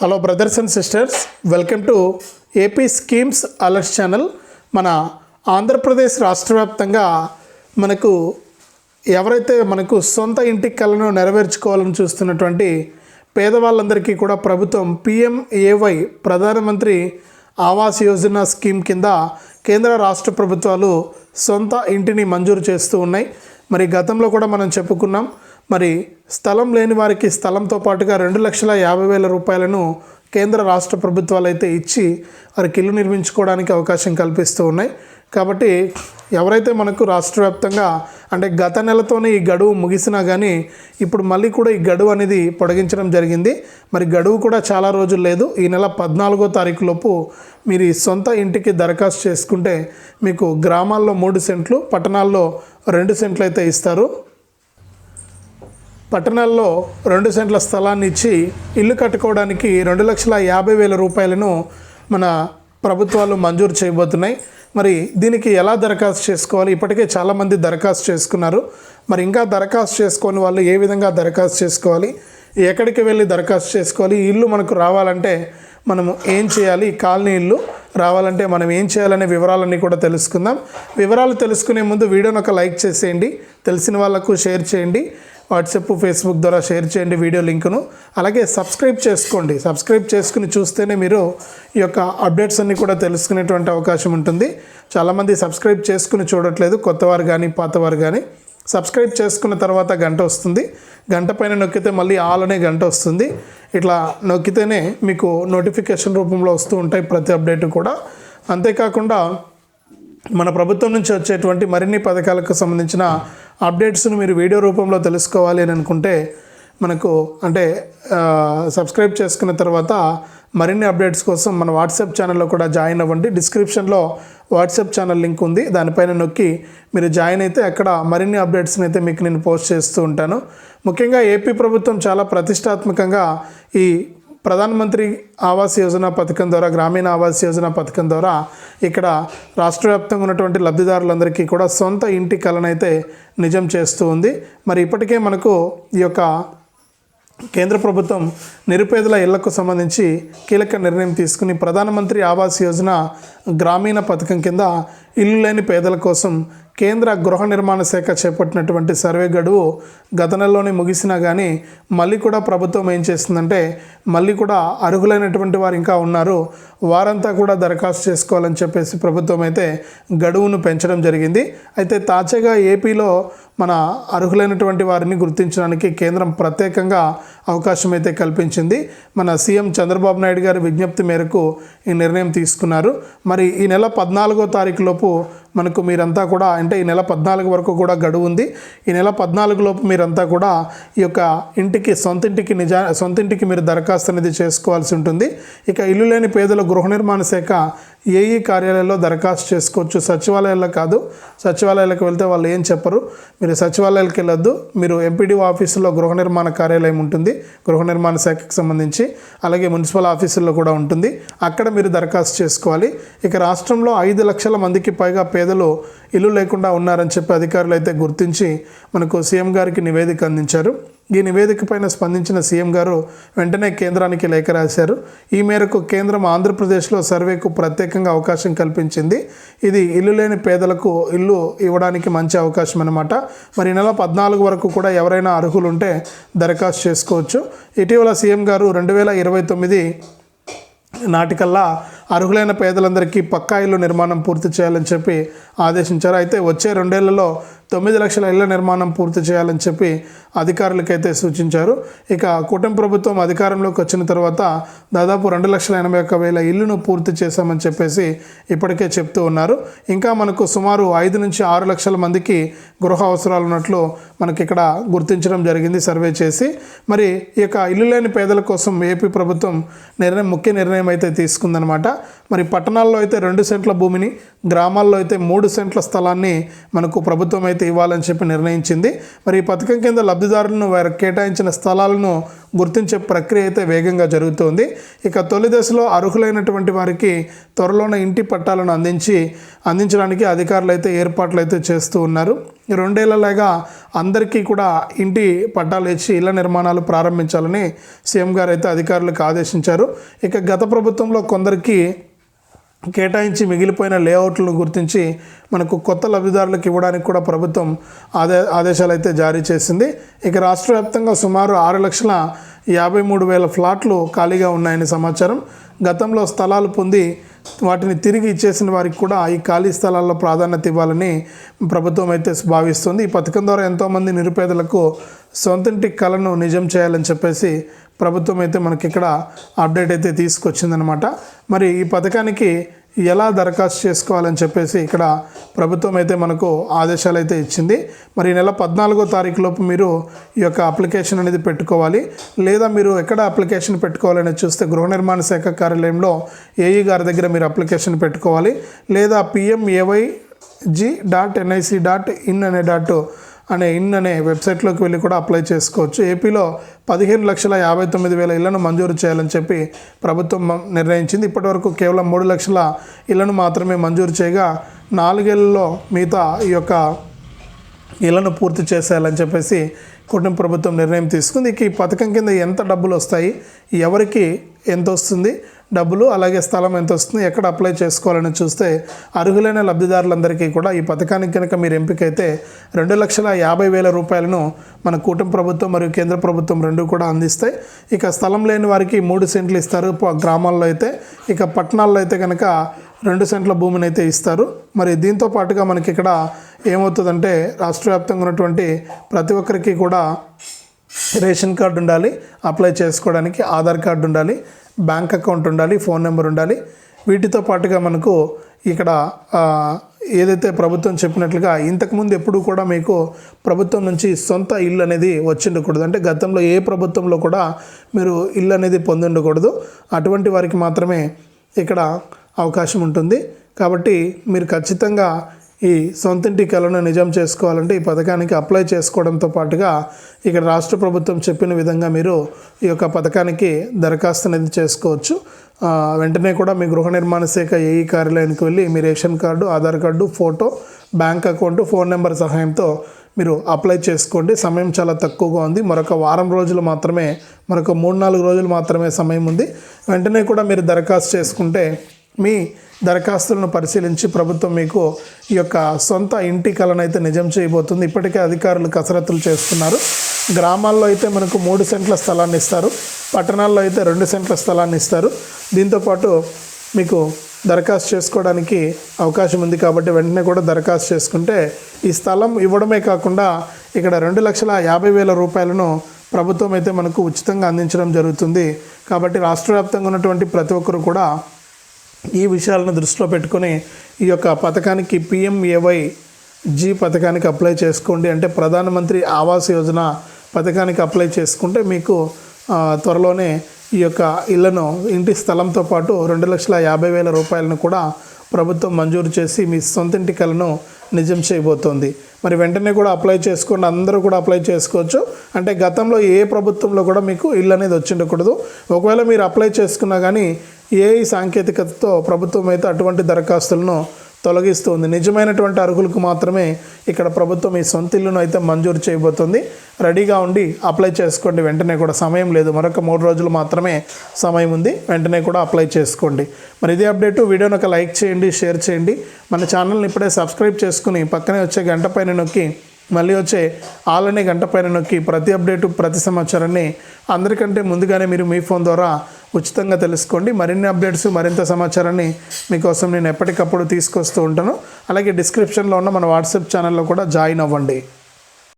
Hello brothers and sisters welcome to AP schemes alerts channel మన ఆంధ్రప్రదేశ్ రాష్ట్ర వ్యాప్తంగా మనకు ఎవరైతే మనకు సొంత ఇంటి కలను నెరవేర్చుకోవాలని చూస్తున్నటువంటి పేదవాళ్ళందరికీ కూడా ప్రభుత్వం పిఎంఏవై ప్రధానమంత్రి ఆవాస్ యోజన స్కీమ్ కింద కేంద్ర రాష్ట్ర ప్రభుత్వాలు సొంత ఇంటిని మంజూరు చేస్తూ ఉన్నాయి. మరి గతంలో కూడా మనం చెప్పుకున్నాం మరి స్థలం లేని వారికి స్థలంతో పాటుగా రెండు లక్షల యాభై వేల రూపాయలను కేంద్ర రాష్ట్ర ప్రభుత్వాలు అయితే ఇచ్చి వారికి ఇల్లు నిర్మించుకోవడానికి అవకాశం కల్పిస్తూ ఉన్నాయి. కాబట్టి ఎవరైతే మనకు రాష్ట్ర వ్యాప్తంగా అంటే గత నెలతోనే ఈ గడువు ముగిసినా కానీ ఇప్పుడు మళ్ళీ కూడా ఈ గడువు అనేది పొడిగించడం జరిగింది. మరి గడువు కూడా చాలా రోజులు లేదు. ఈ నెల పద్నాలుగో తారీఖు లోపు మీరు ఈ సొంత ఇంటికి దరఖాస్తు చేసుకుంటే మీకు గ్రామాల్లో మూడు సెంట్లు పట్టణాల్లో రెండు సెంట్లు అయితే ఇస్తారు. పట్టణాల్లో రెండు సెంట్ల స్థలాన్ని ఇచ్చి ఇల్లు కట్టుకోవడానికి రెండు లక్షల యాభై వేల రూపాయలను మన ప్రభుత్వాలు మంజూరు చేయబోతున్నాయి. మరి దీనికి ఎలా దరఖాస్తు చేసుకోవాలి? ఇప్పటికే చాలామంది దరఖాస్తు చేసుకున్నారు. మరి ఇంకా దరఖాస్తు చేసుకొని వాళ్ళు ఏ విధంగా దరఖాస్తు చేసుకోవాలి? ఎక్కడికి వెళ్ళి దరఖాస్తు చేసుకోవాలి? ఇల్లు మనకు రావాలంటే మనము ఏం చేయాలి? కాలనీ ఇల్లు రావాలంటే మనం ఏం చేయాలనే వివరాలన్నీ కూడా తెలుసుకుందాం. వివరాలు తెలుసుకునే ముందు వీడియోని ఒక లైక్ చేసేయండి. తెలిసిన వాళ్ళకు షేర్ చేయండి. వాట్సాప్ ఫేస్బుక్ ద్వారా షేర్ చేయండి వీడియో లింకును. అలాగే సబ్స్క్రైబ్ చేసుకోండి. సబ్స్క్రైబ్ చేసుకుని చూస్తేనే మీరు ఈ యొక్క అప్డేట్స్ అన్నీ కూడా తెలుసుకునేటువంటి అవకాశం ఉంటుంది. చాలామంది సబ్స్క్రైబ్ చేసుకుని చూడట్లేదు. కొత్తవారు కానీ పాతవారు కానీ సబ్స్క్రైబ్ చేసుకున్న తర్వాత గంట వస్తుంది. గంట పైన నొక్కితే మళ్ళీ ఆల్ అనే గంట వస్తుంది. ఇట్లా నొక్కితేనే మీకు నోటిఫికేషన్ రూపంలో వస్తూ ఉంటాయి ప్రతి అప్డేట్ కూడా. అంతేకాకుండా మన ప్రభుత్వం నుంచి వచ్చేటువంటి మరిన్ని పథకాలకు సంబంధించిన అప్డేట్స్ను మీరు వీడియో రూపంలో తెలుసుకోవాలి అని అనుకుంటే మనకు అంటే సబ్స్క్రైబ్ చేసుకున్న తర్వాత మరిన్ని అప్డేట్స్ కోసం మన వాట్సాప్ ఛానల్లో కూడా జాయిన్ అవ్వండి. డిస్క్రిప్షన్లో వాట్సాప్ ఛానల్ లింక్ ఉంది. దానిపైన నొక్కి మీరు జాయిన్ అయితే అక్కడ మరిన్ని అప్డేట్స్ని అయితే మీకు నేను పోస్ట్ చేస్తూ ఉంటాను. ముఖ్యంగా ఏపీ ప్రభుత్వం చాలా ప్రతిష్టాత్మకంగా ఈ ప్రధానమంత్రి ఆవాస్ యోజన పథకం ద్వారా గ్రామీణ ఆవాస్ యోజన పథకం ద్వారా ఇక్కడ రాష్ట్ర వ్యాప్తంగా ఉన్నటువంటి లబ్ధిదారులందరికీ కూడా సొంత ఇంటి కలనైతే నిజం చేస్తూ ఉంది. మరి ఇప్పటికే మనకు ఈ యొక్క కేంద్ర ప్రభుత్వం నిరుపేదల ఇళ్ళకు సంబంధించి కీలక నిర్ణయం తీసుకుని ప్రధానమంత్రి ఆవాస్ యోజన గ్రామీణ పథకం కింద ఇల్లు లేని పేదల కోసం కేంద్ర గృహ నిర్మాణ శాఖ చేపట్టినటువంటి సర్వే గడువు గత నెలలోనే ముగిసినా కానీ మళ్ళీ కూడా ప్రభుత్వం ఏం చేస్తుందంటే మళ్ళీ కూడా అర్హులైనటువంటి వారు ఇంకా ఉన్నారు. వారంతా కూడా దరఖాస్తు చేసుకోవాలని చెప్పేసి ప్రభుత్వం అయితే గడువును పెంచడం జరిగింది. అయితే తాజాగా ఏపీలో మన అర్హులైనటువంటి వారిని గుర్తించడానికి కేంద్రం ప్రత్యేకంగా అవకాశం అయితే కల్పించింది. మన సీఎం చంద్రబాబు నాయుడు గారి విజ్ఞప్తి మేరకు ఈ నిర్ణయం తీసుకున్నారు. మరి ఈ నెల పద్నాలుగో తారీఖు లోపు మనకు మీరంతా కూడా అంటే ఈ నెల పద్నాలుగు వరకు కూడా గడువు ఉంది. ఈ నెల పద్నాలుగు లోపు మీరంతా కూడా ఈ యొక్క ఇంటికి సొంత ఇంటికి నిజా సొంత ఇంటికి మీరు దరఖాస్తు అనేది చేసుకోవాల్సి ఉంటుంది. ఇక ఇల్లు లేని పేదల గృహ నిర్మాణ శాఖ ఏఈ కార్యాలయాల్లో దరఖాస్తు చేసుకోవచ్చు. సచివాలయాల్లో కాదు. సచివాలయాలకు వెళ్తే వాళ్ళు ఏం చెప్పరు. మీరు సచివాలయాలకు వెళ్ళొద్దు. మీరు ఎంపీడీఓ ఆఫీసులో గృహ నిర్మాణ కార్యాలయం ఉంటుంది. గృహ నిర్మాణ శాఖకు సంబంధించి అలాగే మున్సిపల్ ఆఫీసుల్లో కూడా ఉంటుంది. అక్కడ మీరు దరఖాస్తు చేసుకోవాలి. ఇక రాష్ట్రంలో ఐదు లక్షల మందికి పైగా పేదలు ఇల్లు లేకుండా ఉన్నారని చెప్పి అధికారులు అయితే గుర్తించి మనకు సీఎం గారికి నివేదిక అందించారు. ఈ నివేదిక పైన స్పందించిన సీఎం గారు వెంటనే కేంద్రానికి లేఖ రాశారు. ఈ మేరకు కేంద్రం ఆంధ్రప్రదేశ్లో సర్వేకు ప్రత్యేకంగా అవకాశం కల్పించింది. ఇది ఇల్లు లేని పేదలకు ఇల్లు ఇవ్వడానికి మంచి అవకాశం అనమాట మరి ఈ నెల పద్నాలుగు వరకు కూడా ఎవరైనా అర్హులు ఉంటే దరఖాస్తు చేసుకోవచ్చు. ఇటీవల సీఎం గారు రెండు వేల ఇరవై తొమ్మిది నాటికల్లా అర్హులైన పేదలందరికీ పక్కా ఇల్లు నిర్మాణం పూర్తి చేయాలని చెప్పి ఆదేశించారు. అయితే వచ్చే రెండేళ్ళలో తొమ్మిది లక్షల ఇళ్ళ నిర్మాణం పూర్తి చేయాలని చెప్పి అధికారులకైతే సూచించారు. ఇక కూటమి ప్రభుత్వం అధికారంలోకి వచ్చిన తర్వాత దాదాపు రెండు లక్షల ఎనభై ఒక్క వేల ఇల్లును పూర్తి చేశామని చెప్పేసి ఇప్పటికే చెప్తూ ఉన్నారు. ఇంకా మనకు సుమారు ఐదు నుంచి ఆరు లక్షల మందికి గృహ అవసరాలు ఉన్నట్లు మనకి ఇక్కడ గుర్తించడం జరిగింది సర్వే చేసి. మరి ఈ యొక్క ఇల్లు లేని పేదల కోసం ఏపీ ప్రభుత్వం నిర్ణయం ముఖ్య నిర్ణయం అయితే తీసుకుందనమాట మరి పట్టణాల్లో అయితే రెండు సెంట్ల భూమిని గ్రామాల్లో అయితే మూడు సెంట్ల స్థలాన్ని మనకు ప్రభుత్వం అయితే అయితే ఇవ్వాలని చెప్పి నిర్ణయించింది. మరి ఈ పథకం కింద లబ్ధిదారులను వారికి కేటాయించిన స్థలాలను గుర్తించే ప్రక్రియ అయితే వేగంగా జరుగుతోంది. ఇక తొలి దశలో అర్హులైనటువంటి వారికి త్వరలోనే ఇంటి పట్టాలను అందించి అందించడానికి అధికారులు అయితే ఏర్పాట్లు అయితే చేస్తూ ఉన్నారు. రెండేళ్ళలాగా అందరికీ కూడా ఇంటి పట్టాలు ఇచ్చి ఇళ్ళ నిర్మాణాలు ప్రారంభించాలని సీఎం గారు అయితే అధికారులకు ఆదేశించారు. ఇక గత ప్రభుత్వంలో కొందరికి కేటాయించి మిగిలిపోయిన లేఅవుట్లను గుర్తించి మనకు కొత్త లబ్ధిదారులకు ఇవ్వడానికి కూడా ప్రభుత్వం ఆదే ఆదేశాలు అయితే జారీ చేసింది. ఇక రాష్ట్ర వ్యాప్తంగా సుమారు ఆరు లక్షల యాభై మూడు వేల ఫ్లాట్లు ఖాళీగా ఉన్నాయని సమాచారం. గతంలో స్థలాలు పొంది వాటిని తిరిగి ఇచ్చేసిన వారికి కూడా ఈ ఖాళీ స్థలాల్లో ప్రాధాన్యత ఇవ్వాలని ప్రభుత్వం అయితే భావిస్తుంది. ఈ పథకం ద్వారా ఎంతోమంది నిరుపేదలకు సొంతంటి కళను నిజం చేయాలని చెప్పేసి ప్రభుత్వం అయితే మనకి ఇక్కడ అప్డేట్ అయితే తీసుకొచ్చిందనమాట మరి ఈ పథకానికి ఎలా దరఖాస్తు చేసుకోవాలని చెప్పేసి ఇక్కడ ప్రభుత్వం అయితే మనకు ఆదేశాలు అయితే ఇచ్చింది. మరి ఈ నెల పద్నాలుగో తారీఖు లోపు మీరు ఈ యొక్క అప్లికేషన్ అనేది పెట్టుకోవాలి. లేదా మీరు ఎక్కడ అప్లికేషన్ పెట్టుకోవాలని చూస్తే గృహ నిర్మాణ శాఖ కార్యాలయంలో ఏఈ గారి దగ్గర మీరు అప్లికేషన్ పెట్టుకోవాలి. లేదా PMAY G dot NIC dot in అనే డాట్ అనే ఇన్ అనే వెబ్సైట్లోకి వెళ్ళి కూడా అప్లై చేసుకోవచ్చు. ఏపీలో పదిహేను లక్షల యాభై తొమ్మిది వేల ఇళ్ళను మంజూరు చేయాలని చెప్పి ప్రభుత్వం నిర్ణయించింది. ఇప్పటివరకు కేవలం మూడు లక్షల ఇళ్ళను మాత్రమే మంజూరు చేయగా నాలుగేళ్ళలో మిగతా ఈ యొక్క ఇళ్ళను పూర్తి చేసేయాలని చెప్పేసి కుటుంబ ప్రభుత్వం నిర్ణయం తీసుకుంది. ఇక ఈ పథకం కింద ఎంత డబ్బులు వస్తాయి? ఎవరికి ఎంత వస్తుంది డబ్బులు అలాగే స్థలం ఎంత వస్తుంది ఎక్కడ అప్లై చేసుకోవాలని చూస్తే అర్హులైన లబ్ధిదారులందరికీ కూడా ఈ పథకానికి కనుక మీరు ఎంపికైతే రెండు లక్షల యాభై వేల రూపాయలను మన కూటమి ప్రభుత్వం మరియు కేంద్ర ప్రభుత్వం రెండు కూడా అందిస్తాయి. ఇక స్థలం లేని వారికి మూడు సెంట్లు ఇస్తారు. గ్రామాల్లో అయితే ఇక పట్టణాల్లో అయితే కనుక రెండు సెంట్ల భూమిని అయితే ఇస్తారు. మరి దీంతో పాటుగా మనకి ఇక్కడ ఏమవుతుందంటే రాష్ట్ర వ్యాప్తంగా ఉన్నటువంటి ప్రతి ఒక్కరికి కూడా రేషన్ కార్డు ఉండాలి అప్లై చేసుకోవడానికి ఆధార్ కార్డు ఉండాలి. బ్యాంక్ అకౌంట్ ఉండాలి ఫోన్ నెంబర్ ఉండాలి. వీటితో పాటుగా మనకు ఇక్కడ ఏదైతే ప్రభుత్వం చెప్పినట్లుగా ఇంతకుముందు ఎప్పుడు కూడా మీకు ప్రభుత్వం నుంచి సొంత ఇల్లు అనేది వచ్చిండకూడదు. అంటే గతంలో ఏ ప్రభుత్వంలో కూడా మీరు ఇల్లు అనేది పొంది ఉండకూడదు అటువంటి వారికి మాత్రమే ఇక్కడ అవకాశం ఉంటుంది. కాబట్టి మీరు ఖచ్చితంగా ఈ సొంతింటి కలను నిజం చేసుకోవాలంటే ఈ పథకానికి అప్లై చేసుకోవడంతో పాటుగా ఇక్కడ రాష్ట్ర ప్రభుత్వం చెప్పిన విధంగా మీరు ఈ యొక్క పథకానికి దరఖాస్తు అనేది చేసుకోవచ్చు. వెంటనే కూడా మీ గృహ నిర్మాణ శాఖ ఏఈ కార్యాలయానికి వెళ్ళి మీ ration card Aadhaar card photo bank account phone number సహాయంతో మీరు అప్లై చేసుకోండి. సమయం చాలా తక్కువగా ఉంది. మరొక వారం రోజులు మాత్రమే మరొక మూడు నాలుగు రోజులు మాత్రమే సమయం ఉంది. వెంటనే కూడా మీరు దరఖాస్తు చేసుకుంటే మీ దరఖాస్తులను పరిశీలించి ప్రభుత్వం మీకు ఈ యొక్క సొంత ఇంటి కలను అయితే నిజం చేయబోతుంది. ఇప్పటికే అధికారులు కసరత్తులు చేస్తున్నారు. గ్రామాల్లో అయితే మనకు మూడు సెంట్ల స్థలాన్ని ఇస్తారు. పట్టణాల్లో అయితే రెండు సెంట్ల స్థలాన్ని ఇస్తారు. దీంతోపాటు మీకు దరఖాస్తు చేసుకోవడానికి అవకాశం ఉంది కాబట్టి వెంటనే కూడా దరఖాస్తు చేసుకుంటే ఈ స్థలం ఇవ్వడమే కాకుండా ఇక్కడ రెండు లక్షల యాభై వేల రూపాయలను ప్రభుత్వం అయితే మనకు ఉచితంగా అందించడం జరుగుతుంది. కాబట్టి రాష్ట్ర వ్యాప్తంగా ఉన్నటువంటి ప్రతి ఒక్కరు కూడా ఈ విషయాలను దృష్టిలో పెట్టుకొని ఈ యొక్క పథకానికి పిఎంఏవై జీ పథకానికి అప్లై చేసుకోండి. అంటే ప్రధానమంత్రి ఆవాస్ యోజన పథకానికి అప్లై చేసుకుంటే మీకు త్వరలోనే ఈ యొక్క ఇళ్ళను ఇంటి స్థలంతో పాటు రెండు లక్షల యాభై వేల రూపాయలను కూడా ప్రభుత్వం మంజూరు చేసి మీ సొంత ఇంటి కలను నిజం చేయబోతోంది. మరి వెంటనే కూడా అప్లై చేసుకోండి. అందరూ కూడా అప్లై చేసుకోవచ్చు. అంటే గతంలో ఏ ప్రభుత్వంలో కూడా మీకు ఇల్లు అనేది వచ్చి ఉండకూడదు ఒకవేళ మీరు అప్లై చేసుకున్నా కానీ ఏఐ సాంకేతికతతో ప్రభుత్వం అయితే అటువంటి దరఖాస్తులను తొలగిస్తుంది. నిజమైనటువంటి అర్హులకు మాత్రమే ఇక్కడ ప్రభుత్వం ఈ సొంత ఇల్లును అయితే మంజూరు చేయబోతుంది. రెడీగా ఉండి అప్లై చేసుకోండి. వెంటనే కూడా సమయం లేదు. మరొక మూడు రోజులు మాత్రమే సమయం ఉంది. వెంటనే కూడా అప్లై చేసుకోండి. మరి ఇదే అప్డేటు. వీడియోని ఒక లైక్ చేయండి షేర్ చేయండి. మన ఛానల్ని ఇప్పుడే సబ్స్క్రైబ్ చేసుకుని పక్కనే వచ్చే గంట పైన నొక్కి మళ్ళీ వచ్చే ఆలనే గంట పైన నొక్కి ప్రతి అప్డేటు ప్రతి సమాచారాన్ని అందరికంటే ముందుగానే మీరు మీ ఫోన్ ద్వారా ఉచితంగా తెలుసుకోండి. మరిన్ని అప్డేట్స్ మరింత సమాచారాన్ని మీకోసం నేను ఎప్పటికప్పుడు తీసుకొస్తూ ఉంటాను. అలాగే డిస్క్రిప్షన్లో ఉన్న మన వాట్సాప్ ఛానల్లో కూడా జాయిన్ అవ్వండి.